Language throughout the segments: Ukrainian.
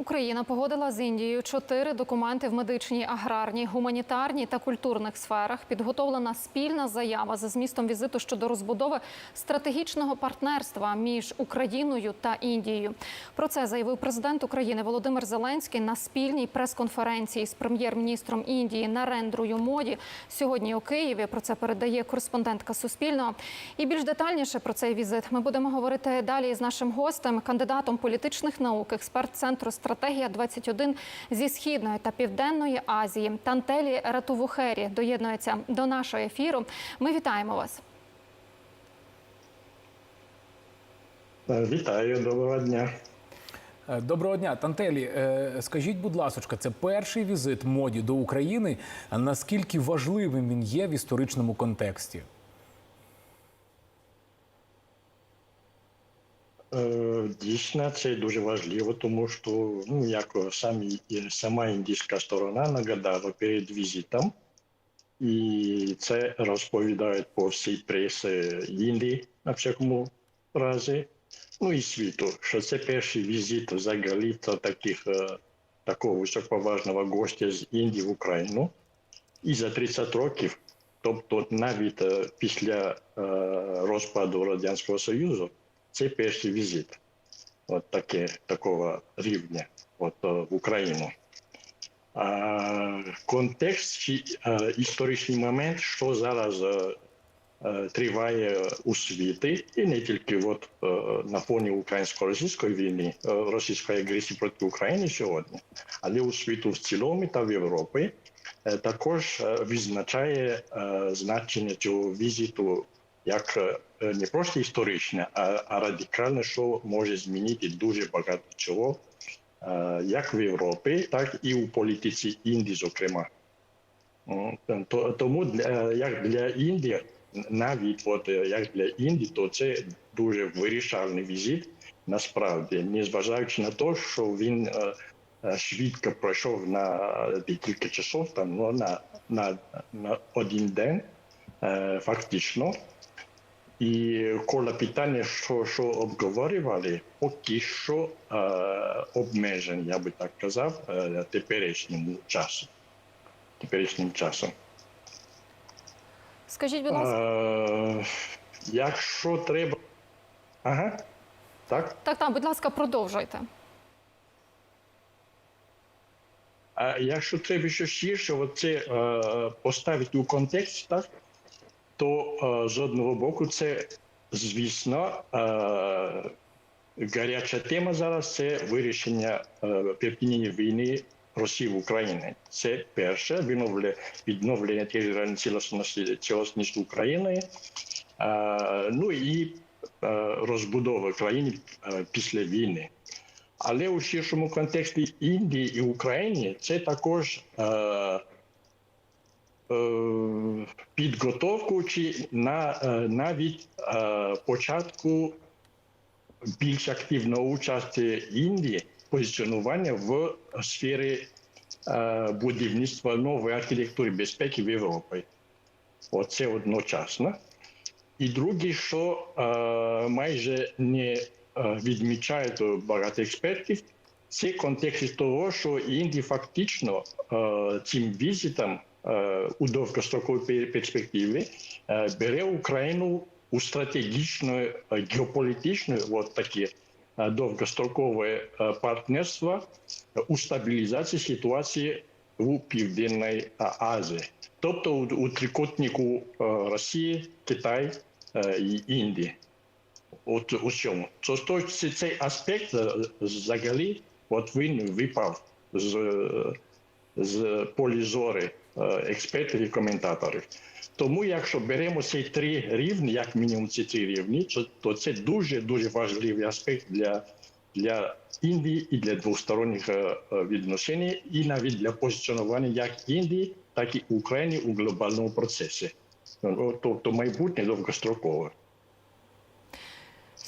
Україна погодила з Індією чотири документи в медичній, аграрній, гуманітарній та культурних сферах. Підготовлена спільна заява за змістом візиту щодо розбудови стратегічного партнерства між Україною та Індією. Про це заявив президент України Володимир Зеленський на спільній прес-конференції з прем'єр-міністром Індії Нарендрою Моді сьогодні у Києві. Про це передає кореспондентка Суспільного. І більш детальніше про цей візит ми будемо говорити далі з нашим гостем, кандидатом політичних наук, експерт центру стратегія 21 зі східної та південної Азії. Тантелі Ратувухері доєднується до нашого ефіру. Ми вітаємо вас. Вітаю, доброго дня. Е, Доброго дня, Тантелі. Е, Скажіть, будь ласка, це перший візит моді до України. Наскільки важливим він є в історичному контексті? Е, Дійсно, це дуже важливо, тому що ну, як самі, сама індійська сторона нагадала перед візитом, і це розповідають по всій пресі Індії на всякому разі, ну і світу, що це перший візит взагалі та таких, е, такого високоважного гостя з Індії в Україну. І за 30 років, тобто навіть е, після е, розпаду Радянського Союзу, це перший візит от таке, такого рівня от, е, в Україну. А, контекст чи е, історичний момент, що зараз е, триває у світі, і не тільки от, на фоні українсько-російської війни, російської агресії проти України сьогодні, але у світу в цілому та в Європі також відзначає е, значення цього візиту як е, не просто історичне, а, а радикальне, що може змінити дуже багато чого, е, як в Європі, так і у політиці Індії, зокрема. Тому для, як для Індії, навіть от, е, як для Індії, то це дуже вирішальний візит, насправді, незважаючи на те, що він е, е, швидко пройшов на декілька часов, там, ну, на, на, на один день, е, фактично. І коло питання, що, що обговорювали, поки що е, обмежені, я би так казав, е, теперішньому часу. Теперішнім часом. Скажіть, будь ласка, Е, якщо треба. Ага. Так. так, так, будь ласка, продовжуйте. А якщо треба ще ширше оце е, поставити у контекст, так, то е, з одного боку це, звісно, е, гаряча тема зараз це вирішення е, припинення війни Росії в Україні. Це перше відновлення, територіальної цілісності, цілісності України, е, ну і е, розбудова країни е, після війни. Але у ширшому контексті Індії і України це також е, е, підготовку чи на, е, навіть е, початку більш активної участі Індії позиціонування в сфері е, будівництва нової архітектури безпеки в Європі. Оце одночасно. І друге, що е, майже не е, відмічають багато експертів, це контекст того, що Індія фактично е, цим візитом е, у довгостроковій пер- перспективі е, бере Україну у стратегічне е, геополітичне от таке е, довгострокове е, партнерство е, у стабілізації ситуації у Південній Азії, тобто у, трикутнику е, Росії, Китай е, і Індії. От у цьому. То, то цей аспект е, взагалі от він випав з, е, з полі зору е, експертів і коментаторів. Тому, якщо беремо ці три рівні, як мінімум ці три рівні, то, це дуже дуже важливий аспект для, для Індії і для двосторонніх е, е, відносин, і навіть для позиціонування як Індії, так і України у глобальному процесі. Тобто майбутнє довгострокове.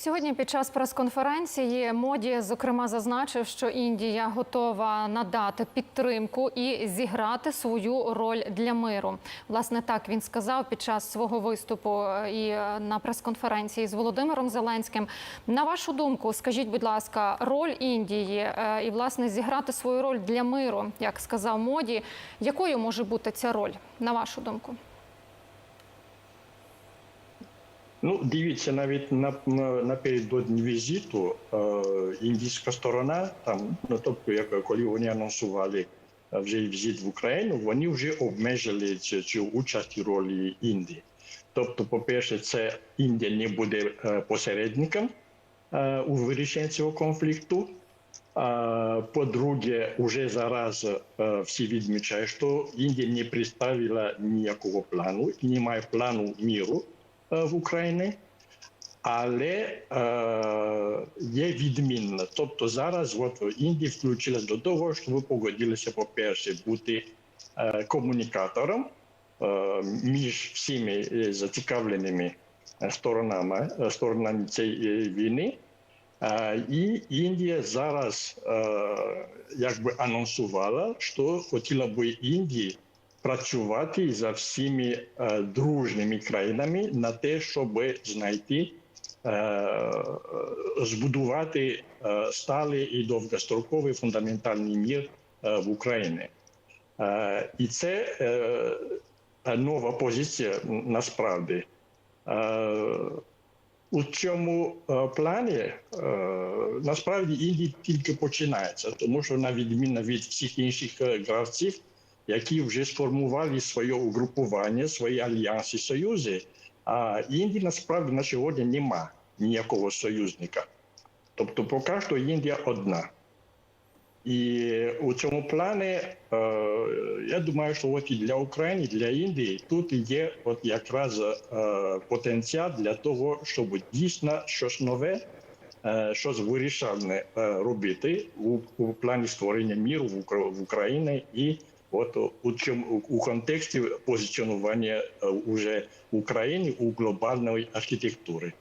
Сьогодні під час прес-конференції моді зокрема зазначив, що Індія готова надати підтримку і зіграти свою роль для миру. Власне, так він сказав під час свого виступу е, і е, на прес-конференції з Володимиром Зеленським. На вашу думку, скажіть, будь ласка, роль Індії е, і власне зіграти свою роль для миру, як сказав моді, якою може бути ця роль, на вашу думку? Ну, дивіться, навіть на, на, напередодні візиту е, індійська сторона, там, ну, тобто, як коли вони анонсували е, вже візит в Україну, вони вже обмежили цю, участь і ролі Індії. Тобто, по-перше, це Індія не буде е, посередником е, у вирішенні цього конфлікту. По-друге, уже зараз е, всі відмічають, що Індія не представила ніякого плану і не має плану міру в Україні, але е, є відмінно. Тобто зараз от Індія включилась до того, щоб погодилися, по-перше, бути е, комунікатором е, між всіми е, зацікавленими е, сторонами, е, сторонами цієї війни. Е, І Індія зараз е, якби анонсувала, що хотіла би Індії працювати за всіми е, дружніми країнами на те, щоб знайти, е, збудувати е, сталий і довгостроковий фундаментальний мір в Україні. І це нова позиція насправді. У цьому плані насправді Індія тільки починається, тому що на відміну від всіх інших гравців, які вже сформували своє угрупування, свої альянси, союзи, а Індії насправді на сьогодні нема ніякого союзника. Тобто, поки що Індія одна. І у цьому плані е, я думаю, що от і для України, і для Індії тут є от якраз е, потенціал для того, щоб дійсно щось нове, е, щось вирішальне робити у, плані створення міру в Україні і от у цьому у контексті позиціонування е, уже України у глобальної архітектури.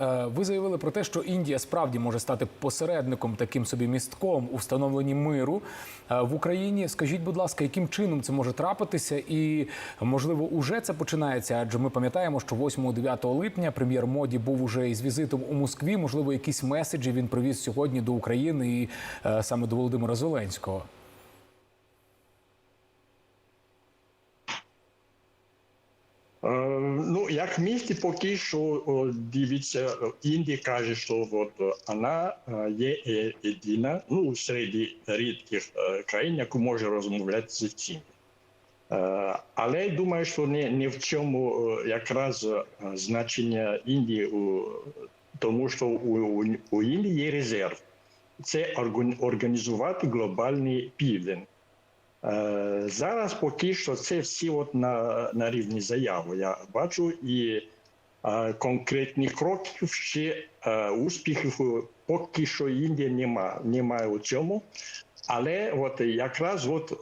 Е, Ви заявили про те, що Індія справді може стати посередником, таким собі містком у встановленні миру е, в Україні. Скажіть, будь ласка, яким чином це може трапитися? І можливо, уже це починається? Адже ми пам'ятаємо, що 8-9 липня прем'єр Моді був уже із візитом у Москві. Можливо, якісь меседжі він привіз сьогодні до України і саме до Володимира Зеленського. Е, Ну, як місті поки що о, дивіться, е, Індія каже, що от е, вона е, є єдина, ну, серед рідких країн, яку може розмовляти з цим. Але я думаю, що не, не в цьому якраз значення Індії, тому що у, у Індії є резерв. Це організувати глобальний південь. Е, Зараз поки що це всі от на, на рівні заяви. Я бачу і е, конкретних кроків ще е, успіхів е, поки що Індія нема, немає у цьому. Але от якраз от,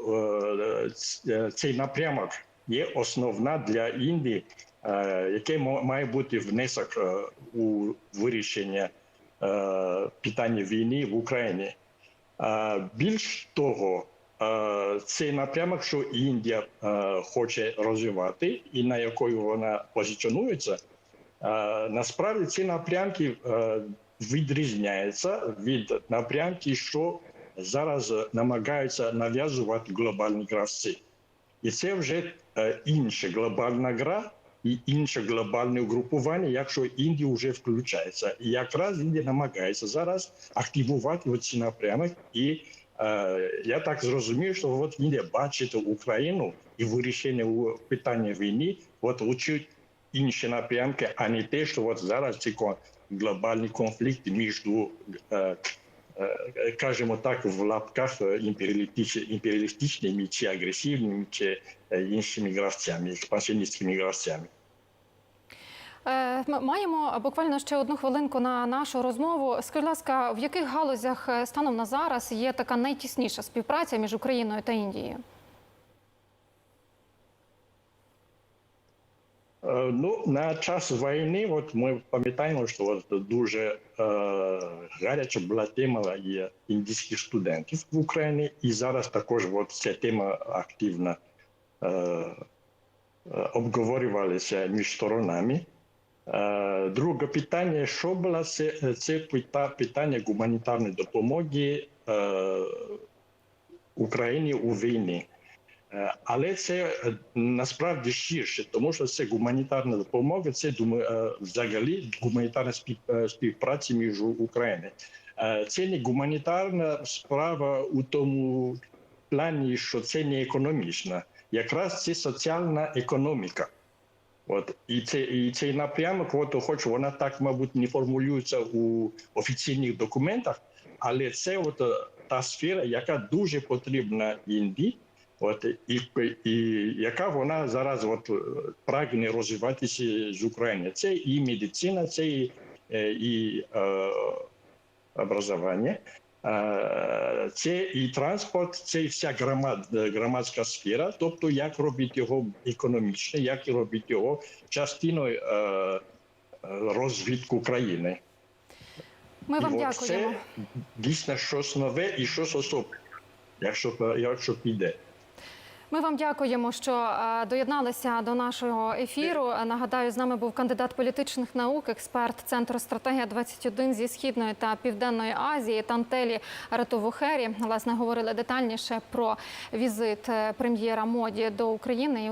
е, цей напрямок є основна для Індії, е, який має бути внесок е, у вирішення е, питання війни в Україні. Е, Більш того, е, цей напрямок, що Індія е, хоче розвивати, і на якою вона позиціонується, е, насправді ці напрямки е, відрізняються від напрямків, що зараз намагаються нав'язувати глобальні гравці. І це вже е, інша глобальна гра і інше глобальне угрупування, якщо Індія вже включається. І якраз Індія намагається зараз активувати ці напрямок. І е, я так зрозумів, що от Індія бачить Україну і вирішення у питання війни, от учить інші напрямки, а не те, що от зараз ці глобальні конфлікти між е, е, кажемо так, в лапках е, імперіалістичними чи агресивними, чи е, іншими гравцями, експансіоністськими гравцями. Е, Ми маємо буквально ще одну хвилинку на нашу розмову. Скажіть, ласка, в яких галузях е, станом на зараз є така найтісніша співпраця між Україною та Індією? Е, Ну, на час війни, от ми пам'ятаємо, що от дуже е, гаряча була тема є індійських студентів в Україні, і зараз також от ця тема активно е, обговорювалася між сторонами. Е, Друге питання, що було це, це питання гуманітарної допомоги е, Україні у війні. Е, Але це насправді ширше, тому що це гуманітарна допомога, це взагалі гуманітарна спів- співпраця між Україною. Це не гуманітарна справа у тому плані, що це не економічна. Якраз це соціальна економіка. От і це і цей напрямок, от хоч вона так, мабуть, не формулюється у офіційних документах, але це от та сфера, яка дуже потрібна Індії. От і, і яка вона зараз от, прагне розвиватися з України. Це і медицина, це і, е, і е, образування, це і транспорт, це і вся громад, громадська сфера, тобто як робити його економічно, як робити його частиною е, е, розвитку країни. Ми вам І дякуємо. Це дійсно щось нове і щось особливе, якщо, якщо піде. Ми вам дякуємо, що е, доєдналися до нашого ефіру. Е, Нагадаю, з нами був кандидат політичних наук, експерт центру стратегія 21 зі східної та південної Азії Тантелі Ратовухері. Власне говорили детальніше про візит е, прем'єра моді до України і